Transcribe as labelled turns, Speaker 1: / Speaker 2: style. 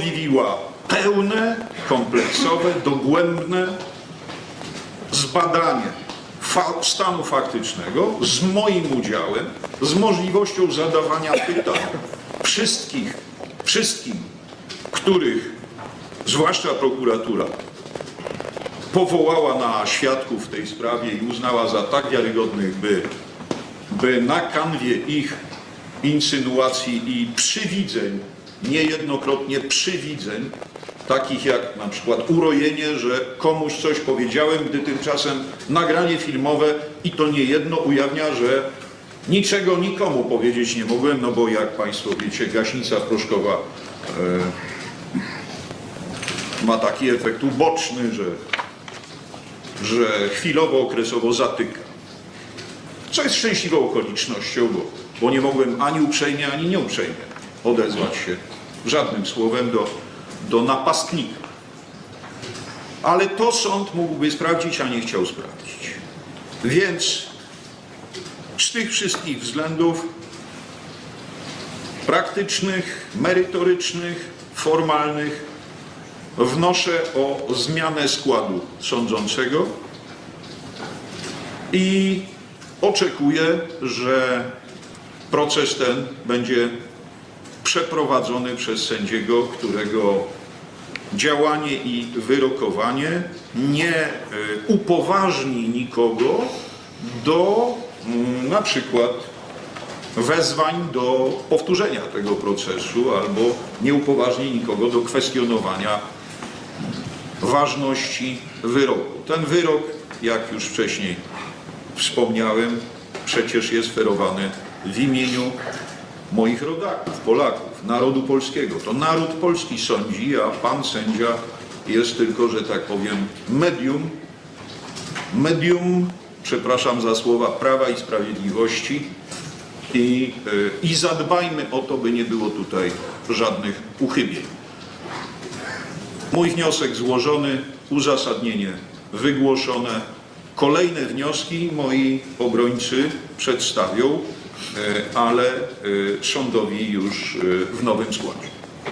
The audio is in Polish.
Speaker 1: umożliwiła pełne, kompleksowe, dogłębne zbadanie fa- stanu faktycznego z moim udziałem, z możliwością zadawania pytań wszystkich, wszystkim, których, zwłaszcza prokuratura, powołała na świadków w tej sprawie i uznała za tak wiarygodnych, by, by na kanwie ich insynuacji i przywidzeń, niejednokrotnie przywidzeń, takich jak na przykład urojenie, że komuś coś powiedziałem, gdy tymczasem nagranie filmowe i to nie jedno ujawnia, że niczego nikomu powiedzieć nie mogłem, no bo jak Państwo wiecie, gaśnica proszkowa e, ma taki efekt uboczny, że że chwilowo, okresowo zatyka. Co jest szczęśliwą okolicznością, bo, bo nie mogłem ani uprzejmie, ani nieuprzejmie odezwać się żadnym słowem do, do napastnika. Ale to sąd mógłby sprawdzić, a nie chciał sprawdzić. Więc z tych wszystkich względów praktycznych, merytorycznych, formalnych wnoszę o zmianę składu sądzącego i oczekuję, że proces ten będzie przeprowadzony przez sędziego, którego działanie i wyrokowanie nie y, upoważni nikogo do mm, na przykład wezwań do powtórzenia tego procesu albo nie upoważni nikogo do kwestionowania ważności wyroku. Ten wyrok, jak już wcześniej wspomniałem, przecież jest ferowany w imieniu moich rodaków, Polaków, narodu polskiego. To naród polski sądzi, a pan sędzia jest tylko, że tak powiem, medium, medium, przepraszam za słowa, prawa i sprawiedliwości i, y, i zadbajmy o to, by nie było tutaj żadnych uchybień. Mój wniosek złożony, uzasadnienie wygłoszone. Kolejne wnioski moi obrońcy przedstawią, e, ale e, sądowi już e, w nowym składzie.